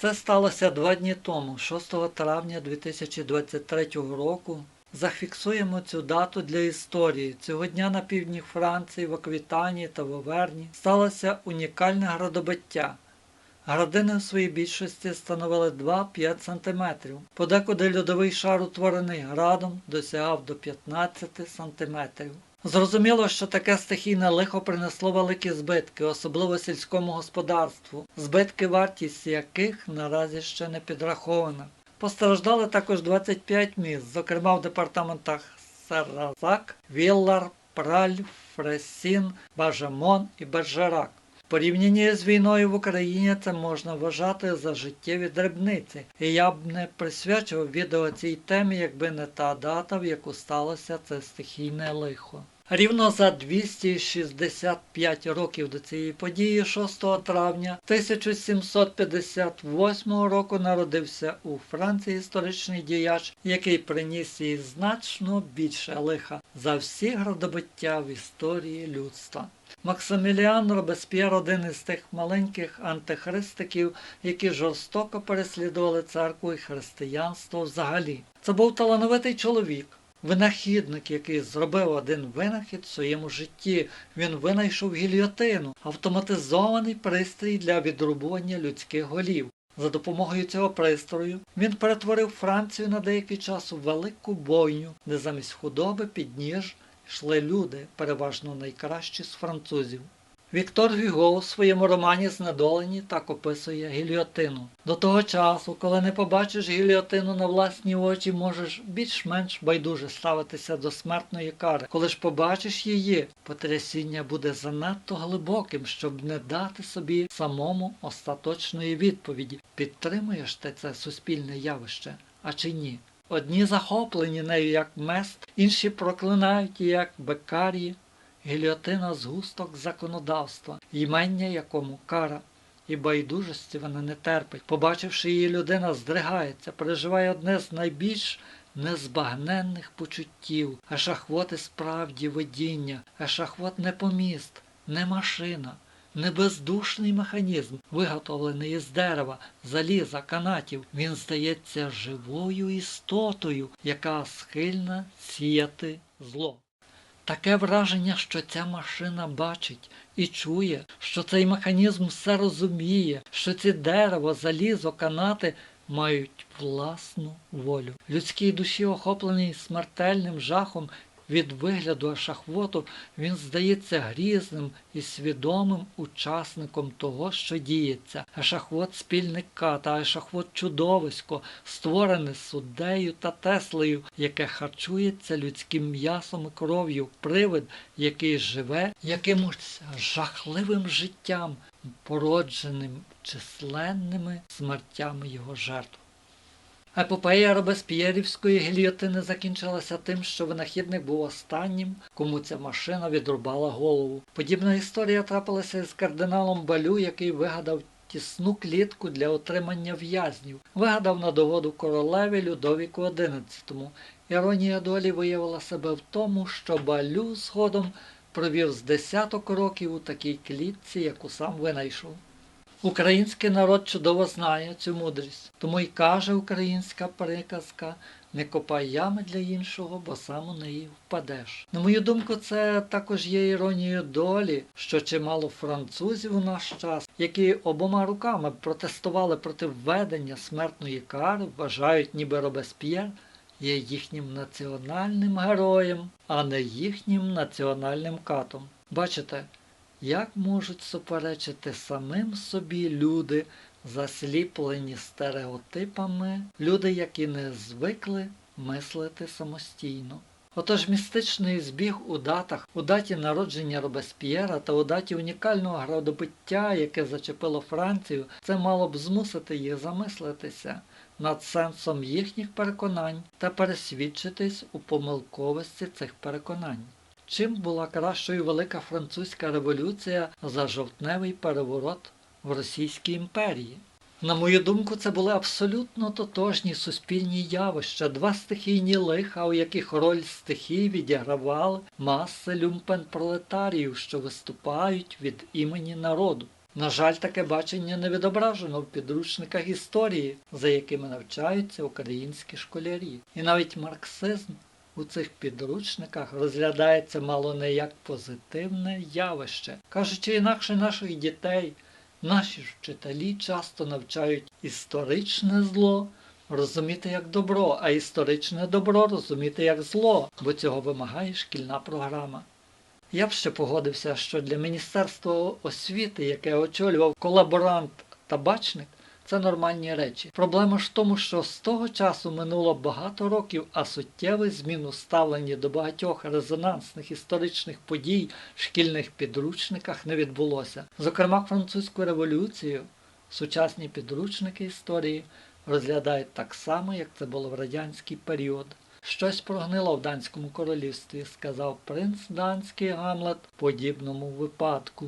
Це сталося два дні тому, 6 травня 2023 року. Зафіксуємо цю дату для історії. Цього дня на півдні Франції, в Аквітанії та в Оверні сталося унікальне градобиття. Градини в своїй більшості становили 2-5 см. Подекуди льодовий шар, утворений градом, досягав до 15 см. Зрозуміло, що таке стихійне лихо принесло великі збитки, особливо сільському господарству, збитки вартість яких наразі ще не підрахована. Постраждали також 25 міст, зокрема в департаментах Саразак, Віллар, Праль, Фресін, Бажамон і Бержерак. В порівнянні з війною в Україні це можна вважати за життєві дрібниці, і я б не присвячував відео цій темі, якби не та дата, в яку сталося це стихійне лихо. Рівно за 265 років до цієї події, 6 травня 1758 року народився у Франції історичний діяч, який приніс їй значно більше лиха за всі градобиття в історії людства. Максиміліан Робесп'єр один із тих маленьких антихристиків, які жорстоко переслідували церкву і християнство взагалі. Це був талановитий чоловік. Винахідник, який зробив один винахід в своєму житті, він винайшов гільйотину, автоматизований пристрій для відрубування людських голів. За допомогою цього пристрою він перетворив Францію на деякий час у велику бойню, де замість худоби під ніж йшли люди, переважно найкращі з французів. Віктор Гюго у своєму романі Знедолені так описує гільйотину. До того часу, коли не побачиш гільйотину на власні очі, можеш більш-менш байдуже ставитися до смертної кари. Коли ж побачиш її, потрясіння буде занадто глибоким, щоб не дати собі самому остаточної відповіді. Підтримуєш ти це суспільне явище, а чи ні? Одні захоплені нею як мест, інші проклинають її як бекарії. Гільотина згусток законодавства, ймення якому кара. І байдужості вона не терпить. Побачивши її, людина здригається, переживає одне з найбільш незбагненних почуттів. Ешахвот і справді видіння, ешахвот не поміст, не машина, не бездушний механізм, виготовлений із дерева, заліза, канатів. Він здається живою істотою, яка схильна сіяти зло. Таке враження, що ця машина бачить і чує, що цей механізм все розуміє, що ці дерево, залізо, канати мають власну волю. Людській душі, охоплений смертельним жахом від вигляду шахвоту, він здається грізним і свідомим учасником того, що діється. Ешахвот спільник ката, а ешахвот чудовисько, створене суддею та теслею, яке харчується людським м'ясом і кров'ю, привид, який живе якимось жахливим життям, породженим численними смертями його жертв. Епопея Робесп'єрівської гільйотини закінчилася тим, що винахідник був останнім, кому ця машина відрубала голову. Подібна історія трапилася з кардиналом Балю, який вигадав тісну клітку для отримання в'язнів, вигадав на догоду королеві Людовіку XI. Іронія долі виявила себе в тому, що Балю згодом провів з десяток років у такій клітці, яку сам винайшов. Український народ чудово знає цю мудрість, тому й каже українська приказка не копай ями для іншого, бо сам у неї впадеш. На мою думку, це також є іронією долі, що чимало французів у наш час, які обома руками протестували проти введення смертної кари, вважають, ніби Робесп'єр є їхнім національним героєм, а не їхнім національним катом. Бачите? Як можуть суперечити самим собі люди, засліплені стереотипами, люди, які не звикли мислити самостійно? Отож містичний збіг у датах, у даті народження Робесп'єра та у даті унікального градобиття, яке зачепило Францію, це мало б змусити їх замислитися над сенсом їхніх переконань та пересвідчитись у помилковості цих переконань. Чим була кращою Велика Французька революція за жовтневий переворот в Російській імперії? На мою думку, це були абсолютно тотожні суспільні явища, два стихійні лиха, у яких роль стихій відігравали маси люмпен-пролетаріїв, що виступають від імені народу. На жаль, таке бачення не відображено в підручниках історії, за якими навчаються українські школярі. І навіть марксизм у цих підручниках розглядається мало не як позитивне явище. Кажучи інакше наших дітей, наші вчителі часто навчають історичне зло розуміти як добро, а історичне добро розуміти як зло, бо цього вимагає шкільна програма. Я б ще погодився, що для Міністерства освіти, яке очолював колаборант табачник, це нормальні речі. Проблема ж в тому, що з того часу минуло багато років, а суттєвий змін у ставленні до багатьох резонансних історичних подій в шкільних підручниках не відбулося. Зокрема, французьку революцію сучасні підручники історії розглядають так само, як це було в радянський період. Щось прогнило в данському королівстві, сказав принц данський Гамлет в подібному випадку.